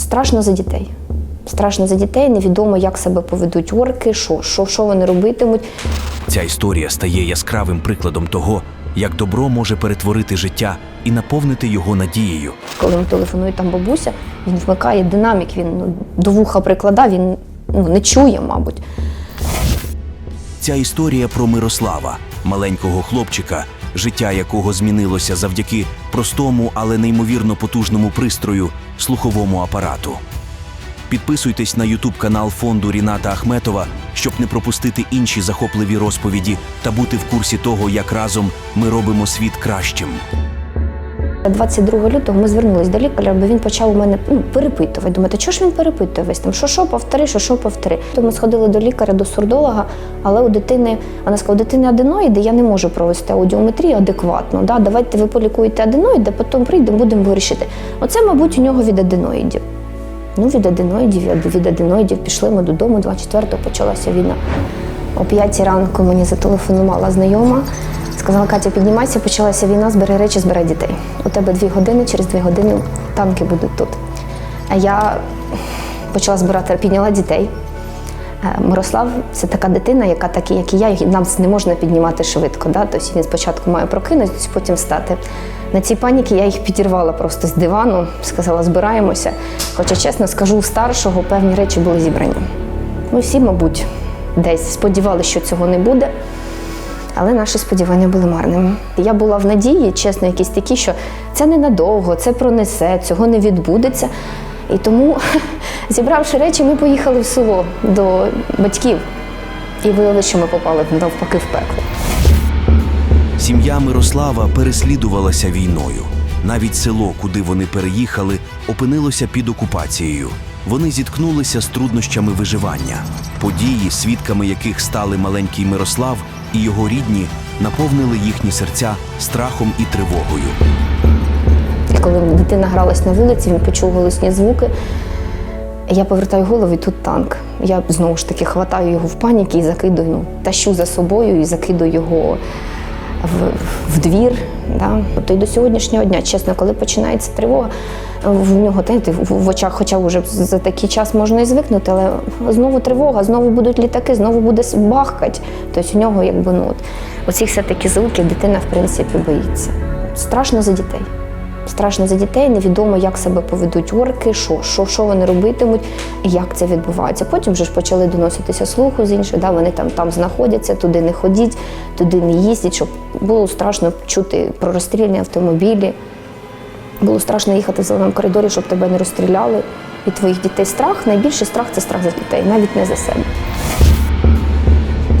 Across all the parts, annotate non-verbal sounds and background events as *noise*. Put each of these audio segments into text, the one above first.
Страшно за дітей. Страшно за дітей, невідомо, як себе поведуть орки, що, що, що вони робитимуть. Ця історія стає яскравим прикладом того, як добро може перетворити життя і наповнити його надією. Коли йому телефонує там бабуся, він вмикає динамік, він ну, до вуха прикладає, він ну, не чує, мабуть. Ця історія про Мирослава, маленького хлопчика, життя якого змінилося завдяки простому, але неймовірно потужному пристрою слуховому апарату. Підписуйтесь на Ютуб канал фонду Ріната Ахметова, щоб не пропустити інші захопливі розповіді та бути в курсі того, як разом ми робимо світ кращим. 22 лютого ми звернулися до лікаря, бо він почав у мене ну, перепитувати. Думати, що ж він перепитує весь там, що що повтори, що що повтори. То ми сходили до лікаря, до сурдолога, але у дитини, вона сказала, у дитини аденоїди, я не можу провести аудіометрію адекватно. Да? Давайте ви полікуєте аденоїди, потім прийдемо, будемо вирішити. Оце, мабуть, у нього від аденоїдів. Ну, від аденоїдів, від аденоїдів пішли ми додому, 24-го почалася війна. О 5 ранку мені зателефонувала знайома. Сказала, Катя, піднімайся, почалася війна, збери речі, збирай дітей. У тебе дві години, через дві години танки будуть тут. А я почала збирати, підняла дітей. Е, Мирослав це така дитина, яка так, як і я, нам не можна піднімати швидко. Да? Тобто він спочатку має прокинутися, потім встати. На цій паніки я їх підірвала просто з дивану, сказала, збираємося. Хоча, чесно скажу, у старшого певні речі були зібрані. Ми всі, мабуть, десь сподівалися, що цього не буде. Але наші сподівання були марними. Я була в надії, чесно, якісь такі, що це ненадовго, це пронесе, цього не відбудеться. І тому, *laughs* зібравши речі, ми поїхали в село до батьків і виявили, що ми попали навпаки в пекло. Сім'я Мирослава переслідувалася війною. Навіть село, куди вони переїхали, опинилося під окупацією. Вони зіткнулися з труднощами виживання. Події, свідками яких стали маленький Мирослав і його рідні, наповнили їхні серця страхом і тривогою. Коли дитина гралась на вулиці, він почув голосні звуки. Я повертаю голову, і тут танк. Я знову ж таки хватаю його в паніки і закидую, ну, тащу за собою і закидую його в, в двір. Да. Тобто і до сьогоднішнього дня, чесно, коли починається тривога, в нього знаєте, в, очах, хоча вже за такий час можна і звикнути, але знову тривога, знову будуть літаки, знову буде бахкать. Тобто у нього якби ну оці все такі звуки дитина в принципі боїться. Страшно за дітей. Страшно за дітей, невідомо, як себе поведуть орки, що, що, що вони робитимуть, як це відбувається. Потім вже ж почали доноситися слуху з інших, да, вони там, там знаходяться, туди не ходіть, туди не їздять, щоб було страшно чути про розстріляні автомобілі. Було страшно їхати в зеленому коридорі, щоб тебе не розстріляли. І твоїх дітей страх, найбільший страх це страх за дітей, навіть не за себе.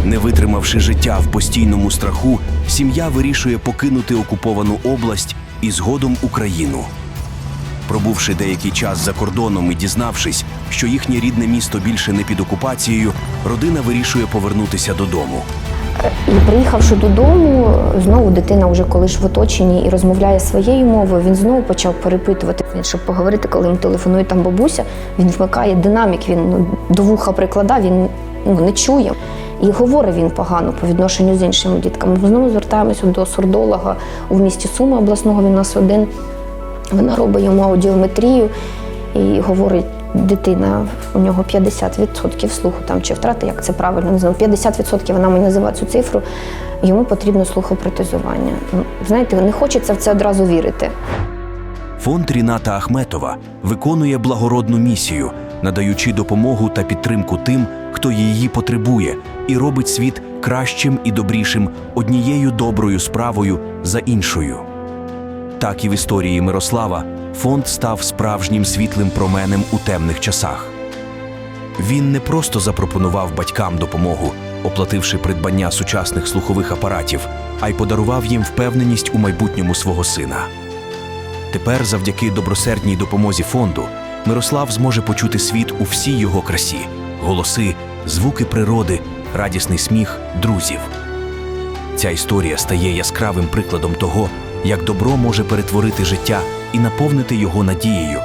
Не витримавши життя в постійному страху, сім'я вирішує покинути окуповану область і згодом Україну. Пробувши деякий час за кордоном і дізнавшись, що їхнє рідне місто більше не під окупацією, родина вирішує повернутися додому. І приїхавши додому, знову дитина, вже коли ж в оточенні і розмовляє своєю мовою, він знову почав перепитувати, Він, щоб поговорити, коли йому телефонує там бабуся, він вмикає динамік, він ну, до вуха прикладає, він ну, не чує. І говорить він погано по відношенню з іншими дітками. Ми знову звертаємося до сурдолога у місті Суми обласного. Він у нас один. Вона робить йому аудіометрію і говорить, дитина, у нього 50% слуху там чи втрати, як це правильно не знаю. 50% вона мені називає цю цифру. Йому потрібно слухопротезування. Ну, Знаєте, не хочеться в це одразу вірити. Фонд Ріната Ахметова виконує благородну місію, надаючи допомогу та підтримку тим, хто її потребує, і робить світ кращим і добрішим однією доброю справою за іншою. Так і в історії Мирослава фонд став справжнім світлим променем у темних часах. Він не просто запропонував батькам допомогу, оплативши придбання сучасних слухових апаратів, а й подарував їм впевненість у майбутньому свого сина. Тепер, завдяки добросердній допомозі фонду, Мирослав зможе почути світ у всій його красі: голоси, звуки природи, радісний сміх друзів. Ця історія стає яскравим прикладом того, як добро може перетворити життя і наповнити його надією,